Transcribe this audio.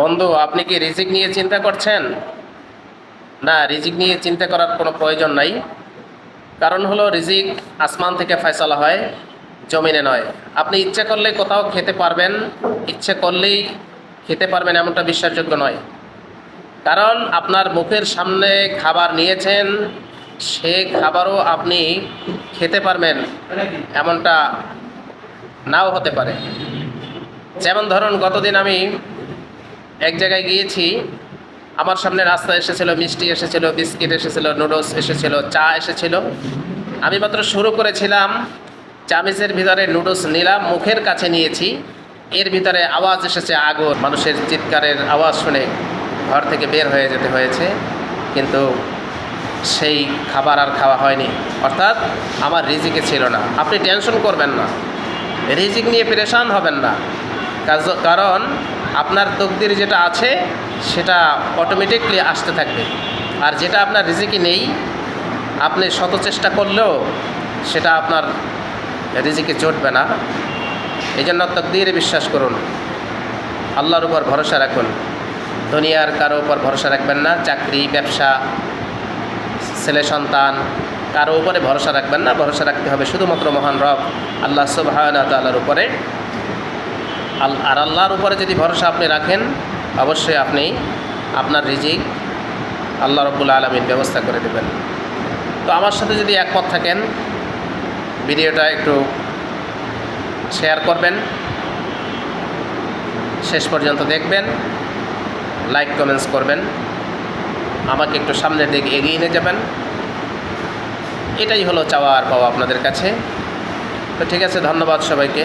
বন্ধু, আপনি কি রিজিক নিয়ে চিন্তা করছেন? না, রিজিক নিয়ে চিন্তা করার কোনো প্রয়োজন নাই। কারণ হলো রিজিক আসমান থেকে ফয়সলা হয়, জমিনে নয়। আপনি ইচ্ছে করলে কোথাও খেতে পারবেন, ইচ্ছে করলেই খেতে পারবেন এমনটা বিশ্বাসযোগ্য নয়। কারণ আপনার মুখের সামনে খাবার নিয়েছেন, সে খাবারও আপনি খেতে পারবেন, এমনটা নাও হতে পারে। যেমন ধরুন, গতদিন আমি এক জায়গায় গিয়েছি, আমার সামনে রাস্তা এসেছিল, মিষ্টি এসেছিল, বিস্কিট এসেছিল, নুডলস এসেছিল, চা এসেছিল। আমি মাত্র শুরু করেছিলাম, চামিচের ভিতরে নুডলস নিলাম, মুখের কাছে নিয়েছি। এর ভিতরে আওয়াজ এসেছে আগুন, মানুষের চিৎকারের আওয়াজ শুনে ঘর থেকে বের হয়ে যেতে হয়েছে। কিন্তু সেই খাবার আর খাওয়া হয়নি। অর্থাৎ আমার রিজিকে ছিল না। আপনি টেনশন করবেন না। রিজিক নিয়ে পেরেশান হবেন না। কারণ আপনার তকদির যেটা আছে, সেটা অটোমেটিকলি আসতে থাকবে। আর যেটা আপনার রিজিকি নেই, আপনি শত চেষ্টা করলেও সেটা আপনার রিজিকে চটবে না। এই জন্য তকদিরে বিশ্বাস করুন। আল্লাহর উপর ভরসা রাখুন। দুনিয়ার কারও উপর ভরসা রাখবেন না। চাকরি, ব্যবসা, ছেলে, সন্তান, কারও উপরে ভরসা রাখবেন না। ভরসা রাখতে হবে শুধুমাত্র মহান রব, আল্লাহ সুবাহানা তাল্লার উপরে। আর আল্লাহর উপরে যদি ভরসা আপনি রাখেন, অবশ্যই আপনি আপনার রিজিক আল্লাহ রব্বুল আলমীর ব্যবস্থা করে দেবেন। তো আমার সাথে যদি একমত থাকেন, ভিডিওটা একটু শেয়ার করবেন। শেষ পর্যন্ত দেখবেন, লাইক কমেন্টস করবেন। আমাকে একটু সামনের দিকে এগিয়ে নিয়ে যাবেন। এটাই হলো চাওয়া আর পাওয়া আপনাদের কাছে। তো ঠিক আছে, ধন্যবাদ সবাইকে।